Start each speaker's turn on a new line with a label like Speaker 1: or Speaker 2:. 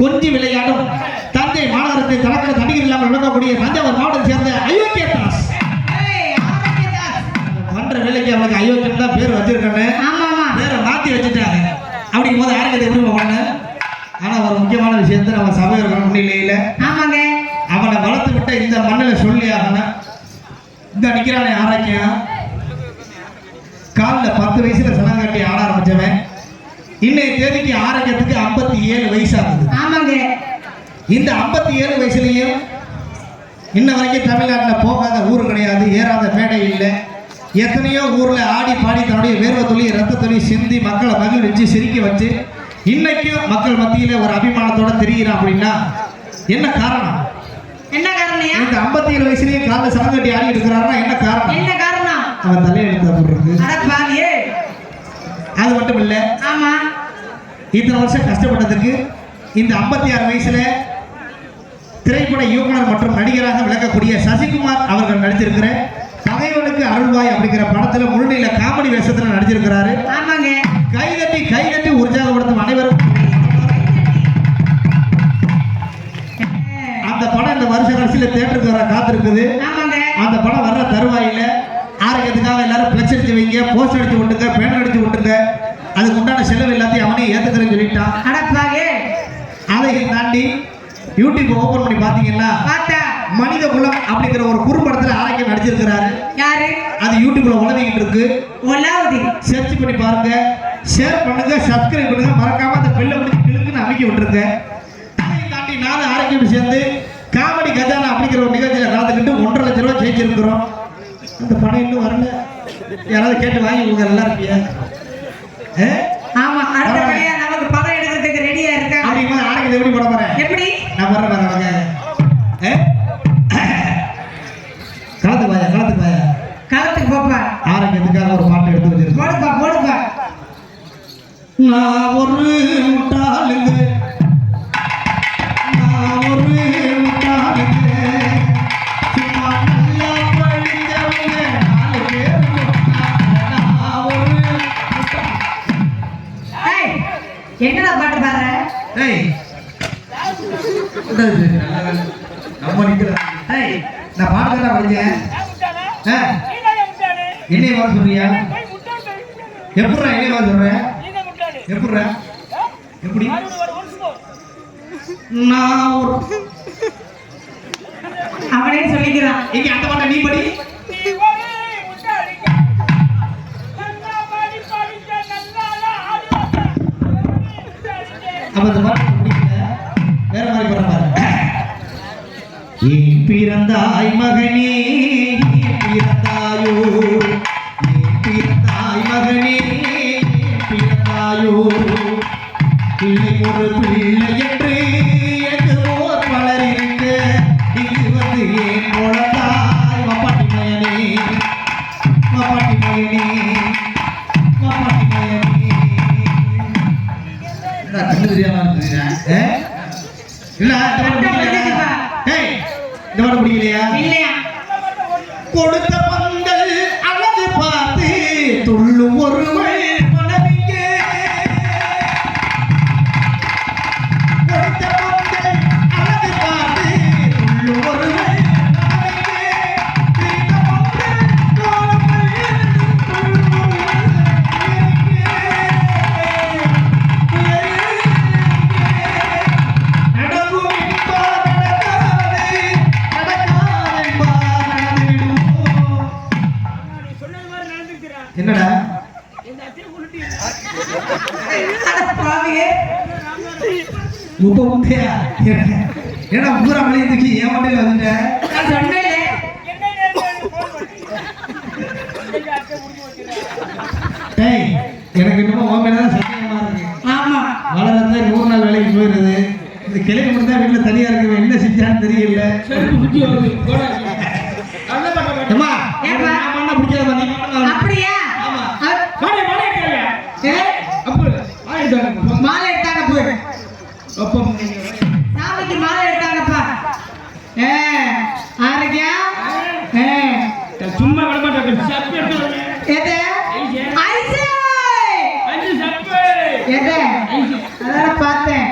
Speaker 1: கொஞ்சி விளையாடும். தஞ்சை மாநகரத்தை தலக்கண தண்ணீர் இல்லாமல் விளங்கக்கூடிய தஞ்சாவூர் மாவட்டத்தை சேர்ந்த அயோக்கிய தாஸ். பண்ற வேலைக்கு அவனுக்கு அயோக்கியம் தான் பேர் வச்சிருக்கானே. பேரை மாத்தி வச்சுட்டாங்க அப்படிங்கும் போது யாருக்கு எப்படி பண்ண ஆனா ஒரு முக்கியமான விஷயத்தை நம்ம சபையோர் முன்னிலையில
Speaker 2: ஆமாங்க.
Speaker 1: அவனை வளர்த்து விட்ட இந்த மண்ணில் சொல்லி ஆகணும் இந்த நிக்கிறானே ஆரோக்கியம் காலில் பத்து வயசுல சனம் கட்டி ஆட ஆரம்பிச்சவன். இன்னைய தேதிக்கு ஆரோக்கியத்துக்கு ஐம்பத்தி ஏழு வயசாகுது
Speaker 2: ஆமாங்க.
Speaker 1: இந்த ஐம்பத்தி ஏழு வயசுலயும் இன்ன வரைக்கும் தமிழ்நாட்டில் போகாத ஊர் கிடையாது ஏறாத மேடை இல்லை எத்தனையோ ஊர்ல ஆடி பாடி தன்னுடைய வேர்வை துளி ரத்த துளி சிந்தி மக்களை மகிழ்ச்சி சிரிக்க வச்சு இன்னைக்கும் மக்கள் மத்தியில ஒரு அபிமானத்தோட தெரிகிறான் அப்படின்னா என்ன காரணம்
Speaker 2: என்ன காரணம்யா?
Speaker 1: இந்த ஐம்பத்தி ஏழு வயசுலயும் காலைல சனம் கட்டி ஆடிட்டு இருக்கிறாருன்னா என்ன காரணம்
Speaker 2: என்ன காரணம்?
Speaker 1: அவன் தலையெழுத்து அப்படி இருக்கு
Speaker 2: அட பாவியே.
Speaker 1: அது மட்டும் இல்ல
Speaker 2: ஆமா.
Speaker 1: இத்தனை வருஷம் கஷ்டப்பட்டதுக்கு இந்த ஐம்பத்தி ஆறு வயசுல திரைப்பட இயக்குனர் மற்றும் நடிகராக விளக்கக்கூடிய சசிகுமார் அவர்கள் நடிச்சிருக்கிற பகைவனுக்கு அருள்வாய் அப்படிங்கிற படத்துல முழுநீள காமெடி வேஷத்துல நடிச்சிருக்கிறாரு
Speaker 2: ஆமாங்க.
Speaker 1: கைதட்டி கைதட்டி உற்சாகப்படுத்தும் அனைவரும் அந்த படம் இந்த வருஷ கடைசியில தேட்டருக்கு வர காத்திருக்குது. அந்த படம் வர்ற தருவாயில ஆரோக்கியத்துக்காக எல்லாரும் பிளக்ஸ் அடிச்சு வைங்க போஸ்டர் அடிச்சு விட்டுங்க பேனர் அதுக்கு உண்டான செலவு எல்லாத்தையும் அவனே ஏத்துக்கிறேன்னு சொல்லிட்டான்
Speaker 2: அட பாவியே.
Speaker 1: அதையும் தாண்டி யூடியூப் ஓபன் பண்ணி பாத்தீங்கன்னா. மனித குலம் அப்படிங்கிற ஒரு குறும்படத்துல ஆரோக்கியம் நடிச்சிருக்கிறாரு
Speaker 2: யாரு?
Speaker 1: அது யூடியூப்ல உலகிட்டு இருக்கு
Speaker 2: ஒலாவுதி.
Speaker 1: சர்ச் பண்ணி பாருங்க ஷேர் பண்ணுங்க சப்ஸ்கிரைப் பண்ணுங்க மறக்காம அந்த பெல்ல முடிச்சு கிளுக்குன்னு அமைக்க விட்டுருங்க அதையும் தாண்டி நானும் ஆரோக்கியம் சேர்ந்து காமெடி கஜானா அப்படிங்கிற ஒரு நிகழ்ச்சியில கலந்துக்கிட்டு ஒன்றரை லட்ச ரூபாய் ஜெயிச்சிருக்கிறோம் அந்த படம் இன்னும் வரல யாராவது கேட்டு வாங்கி கொடுங்க நல்லா இருப்பியா?
Speaker 2: ஆமா, அடுத்த வேலையா நமக்கு படம் எடுக்கிறதுக்கு ரெடியா இருக்காங்க.
Speaker 1: அப்படிங்கும்போது ஆரோக்கியத்தை எப்படி போட போறேன்
Speaker 2: எப்படி?
Speaker 1: நான்? களத்துக்கு வாயா களத்துக்கு வாயா
Speaker 2: களத்துக்கு போப்பா.
Speaker 1: ஆரோக்கியத்துக்காக ஒரு பாட்டு எடுத்து வச்சிருக்கேன்
Speaker 2: போடுப்பா, போடுப்பா.
Speaker 1: நான் ஒரு முட்டாளுங்க
Speaker 2: ஏய்?
Speaker 1: நம்ம நிக்கிறோம். ஏய் நான் பாட்டு தான் படிச்சேன் என்னைய வர சொல்றியா? எப்படிடா என்னைய வர சொல்ற? எப்படிடா? எப்படி? நான்
Speaker 2: அவனே சொல்லிக்கிறான்.
Speaker 1: இங்க அந்த பாட்டை நீ படி. அப்ப அந்த பாட்டு பிடிக்கல வேற மாதிரி பாடுற பாரு பிறந்தாய் மகனே பிறந்தாயோ இருக்குதுடா? ஏ? இல்ல இந்த பாட்டு பிடிக்கலையா? ஏய், இந்த பாட்டு பிடிக்கலையா
Speaker 2: இல்லையா
Speaker 1: கொடுத்த என்னடா? முப்ப ஏன்னா பூரா ஏன் மண்டையில டேய் எனக்கு இன்னமும் உன் மேல தான் சந்தேகமா இருக்கு.
Speaker 2: ஆமா.
Speaker 1: வளரத நூறு நாள் வேலைக்கு போயிடுது இந்த கிளவி மட்டும் தான் வீட்டில் இருக்கு என்ன செஞ்சான்னு தெரியல அம்மா
Speaker 2: ஏப்பா?
Speaker 1: நான் பண்ண பிடிக்காத நீ பண்ண
Speaker 2: அப்படியா
Speaker 1: ஆமா.
Speaker 2: அவர் ஏ, மாலை எடுத்தாங்க போய் சாமிக்கு மாலை எடுத்தாங்கப்பா. ஏ ஆரோக்கியம் ஏ.
Speaker 3: சும்மா விடமாட்டேன் சப்பு எடுத்து
Speaker 2: எது? ஐசே
Speaker 3: அஞ்சு சப்பு.
Speaker 2: எது? அதான் பார்த்தேன்.